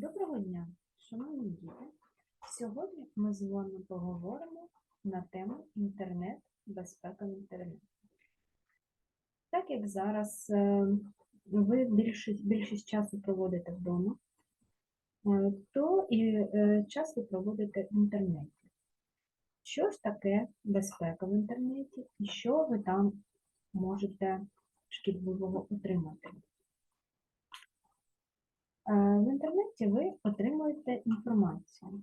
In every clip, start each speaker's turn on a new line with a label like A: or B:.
A: Доброго дня, шановні діти. Сьогодні ми з вами поговоримо на тему інтернет, безпека в інтернеті. Так як зараз е, ви більшість, більшість часу проводите вдома, е, то і е, час ви проводите в інтернеті. Що ж таке безпека в інтернеті і що ви там можете шкідливого отримати? Е, В інтернеті ви отримуєте інформацію.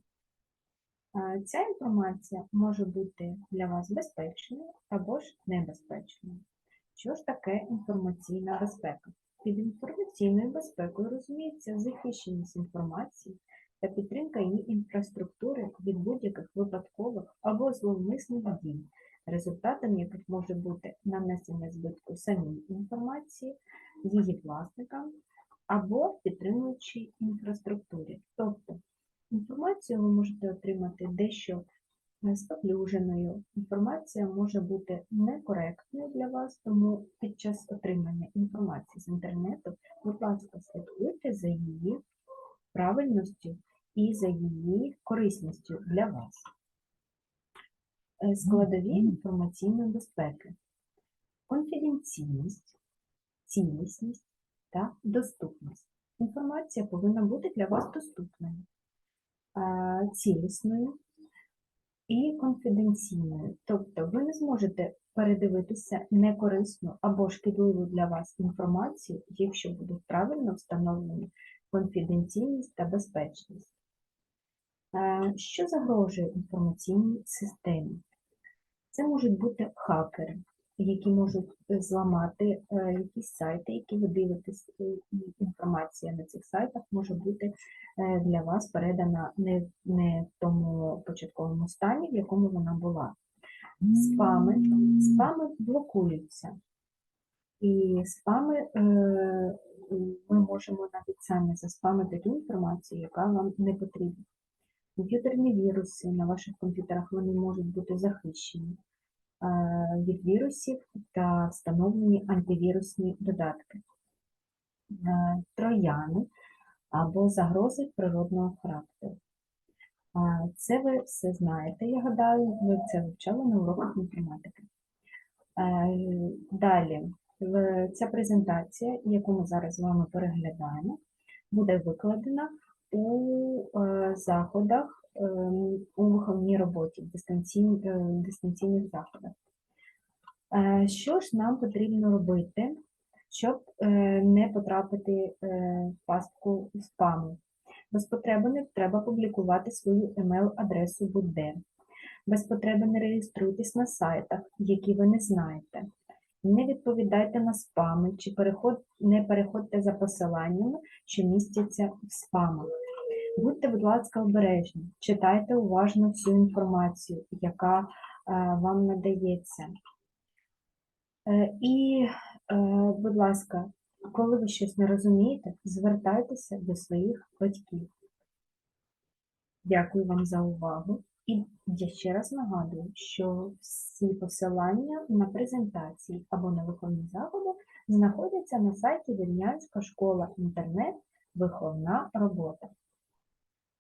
A: Е, Ця інформація може бути для вас безпечною або ж небезпечною. Що ж таке інформаційна безпека? Під інформаційною безпекою розуміється захищеність інформації та підтримка її інфраструктури від будь-яких випадкових або зловмисних дій, результатом яких може бути нанесення збитку самій інформації, її власникам або підтримуючій інфраструктурі. Тобто інформацію ви можете отримати дещо е, споплюженою. Інформація може бути некоректною для вас, тому під час отримання інформації з інтернету, будь ласка, слідкуйте за її правильністю і за її корисністю для вас. Е, Складові інформаційної безпеки. Конфіденційність, цілісність, та доступність. Інформація повинна бути для вас доступною, цілісною і конфіденційною. Тобто ви не зможете передивитися некорисну або шкідливу для вас інформацію, якщо будуть правильно встановлені конфіденційність та безпечність. Що загрожує інформаційній системі? Це можуть бути хакери, які можуть е, зламати е, якісь сайти, які ви дивитесь, е, і інформація на цих сайтах може бути для вас передана не, не в тому початковому стані, в якому вона була. Спами, спами блокуються. І спами ми можемо навіть самі заспамити ту інформацію, яка вам не потрібна. Комп'ютерні віруси на ваших комп'ютерах вони можуть бути захищені від вірусів та встановлені антивірусні додатки, Е, трояни або загрози природного характеру. Е, Це ви все знаєте, я гадаю, ви це вивчали на уроках інформатики. Е, Далі, ця презентація, яку ми зараз з вами переглядаємо, буде викладена у е, заходах у виховній роботі, в дистанційних заходах. Е, Що ж нам потрібно робити, щоб е, не потрапити е, в пастку спаму? Без потреби не треба публікувати свою емейл-адресу будь-де. Без потреби не реєструйтесь на сайтах, які ви не знаєте. Не відповідайте на спами чи переход, не переходьте за посиланнями, що містяться в спамах. Будьте, будь ласка, обережні, читайте уважно всю інформацію, яка е, вам надається. Е, І, е, будь ласка, коли ви щось не розумієте, звертайтеся до своїх батьків. Дякую вам за увагу. І я ще раз нагадую, що всі посилання на презентації або на виховні заходи знаходяться на сайті Вільнянська школа інтернет Виховна робота.